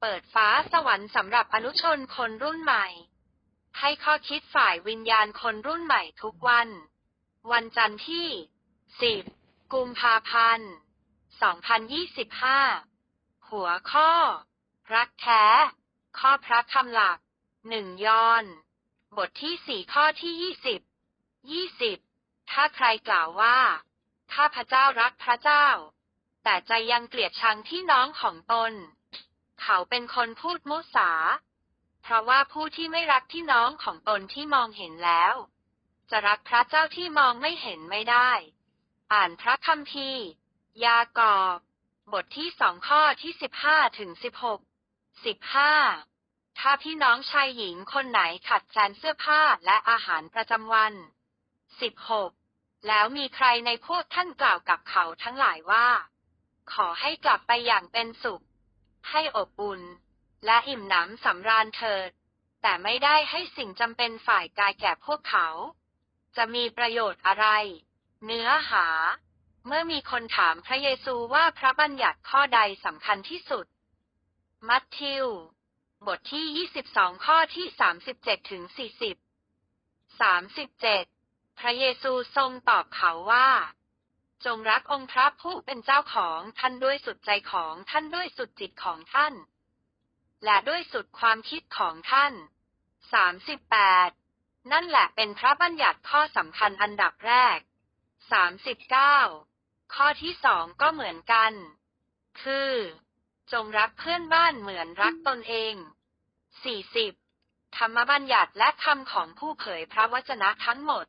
เปิดฟ้าสวรรค์สำหรับอนุชนคนรุ่นใหม่ ให้ข้อคิดฝ่ายวิญญาณคนรุ่นใหม่ทุกวัน วันจันทร์ที่ 10 กุมภาพันธ์ 2025 หัวข้อ รักแท้ ข้อพระคำหลักหนึ่งยอน บทที่สี่ข้อที่ยี่สิบ ยี่สิบ ถ้าใครกล่าวว่า ข้าพระเจ้ารักพระเจ้า แต่ใจยังเกลียดชังที่น้องของตน เขาเป็นคนพูดมุสา เพราะว่าผู้ที่ไม่รักที่น้องของตนที่มองเห็นแล้ว จะรักพระเจ้าที่มองไม่เห็นไม่ได้ อ่านพระคัมภีร์ ยากอบบทที่สองข้อที่สิบห้าถึงสิบหกสิบห้าถ้าพี่น้องชายหญิงคนไหนขัดแคลนเสื้อผ้าและอาหารประจำวันสิบหกแล้วมีใครในพวกท่านกล่าวกับเขาทั้งหลายว่า ขอให้กลับไปอย่างเป็นสุข ให้อบอุ่น และอิ่มหนำสำราญเถิด แต่ไม่ได้ให้สิ่งจำเป็นฝ่ายกายแก่พวกเขา จะมีประโยชน์อะไร เนื้อหา เมื่อมีคนถามพระเยซูว่าพระบัญญัติข้อใดสำคัญที่สุด มัทธิว บทที่ 22 ข้อที่ 37 ถึง 40 37 พระเยซูทรงตอบเขาว่า จงรักองค์พระผู้เป็นเจ้าของท่านด้วยสุดใจของท่านด้วยสุดจิตของท่าน และด้วยสุดความคิดของท่าน 38 นั่นแหละเป็นพระบัญญัติข้อสำคัญอันดับแรก 39 ข้อที่สองก็เหมือนกัน คือ จงรักเพื่อนบ้านเหมือนรักตนเอง 40. ธรรมบัญญัติและคำของผู้เผยพระวจนะทั้งหมด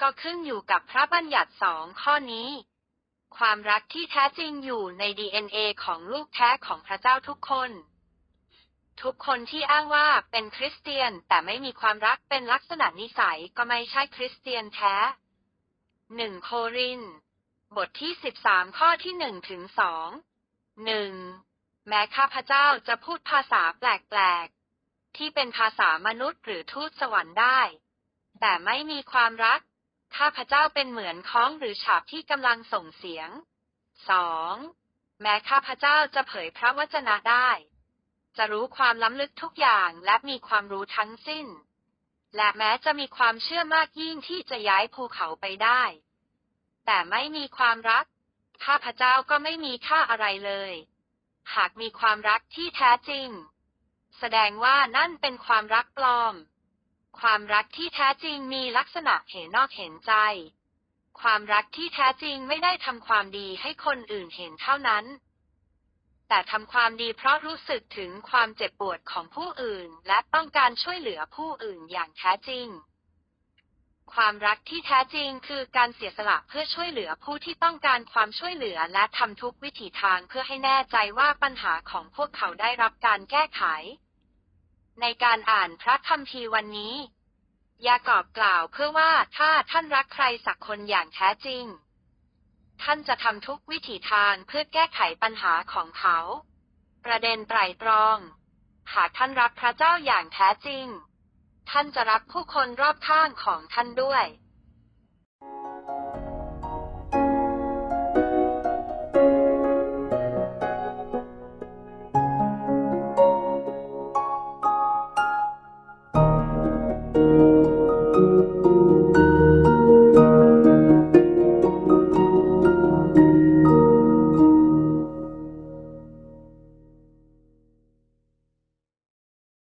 ก็ขึ้นอยู่กับพระบัญญัติสองข้อนี้ ความรักที่แท้จริงอยู่ใน DNA ของลูกแท้ของพระเจ้าทุกคน ทุกคนที่อ้างว่าเป็นคริสเตียนแต่ไม่มีความรักเป็นลักษณะนิสัยก็ไม่ใช่คริสเตียนแท้หนึ่งโคริน บทที่สิบสามข้อที่หนึ่งถึงสองหนึ่งแม้ข้าพเจ้าจะพูดภาษาแปลกๆ ที่เป็นภาษามนุษย์หรือทูตสวรรค์ได้ แต่ไม่มีความรัก ข้าพเจ้าเป็นเหมือนค้องหรือฉาบที่กำลังส่งเสียงสองแม้ข้าพเจ้าจะเผยพระวจนะได้ จะรู้ความล้ำลึกทุกอย่างและมีความรู้ทั้งสิ้น และแม้จะมีความเชื่อมากยิ่งที่จะย้ายภูเขาไปได้ แต่ไม่มีความรัก ข้าพเจ้าก็ไม่มีค่าอะไรเลย หากมีความรักที่แท้จริง แสดงว่านั่นเป็นความรักปลอม ความรักที่แท้จริงมีลักษณะเห็นนอกเห็นใจ ความรักที่แท้จริงไม่ได้ทำความดีให้คนอื่นเห็นเท่านั้น แต่ทำความดีเพราะรู้สึกถึงความเจ็บปวดของผู้อื่น และต้องการช่วยเหลือผู้อื่นอย่างแท้จริง ความรักที่แท้จริงคือการเสียสละเพื่อช่วยเหลือผู้ที่ต้องการความช่วยเหลือและทำทุกวิถีทางเพื่อให้แน่ใจว่าปัญหาของพวกเขาได้รับการแก้ไข ในการอ่านพระคัมภีร์วันนี้ ยากอบกล่าวเพื่อว่าถ้าท่านรักใครสักคนอย่างแท้จริง ท่านจะทำทุกวิถีทางเพื่อแก้ไขปัญหาของเขา ประเด็นไตรตรอง หากท่านรักพระเจ้าอย่างแท้จริง ท่านจะรักผู้คนรอบข้างของท่านด้วย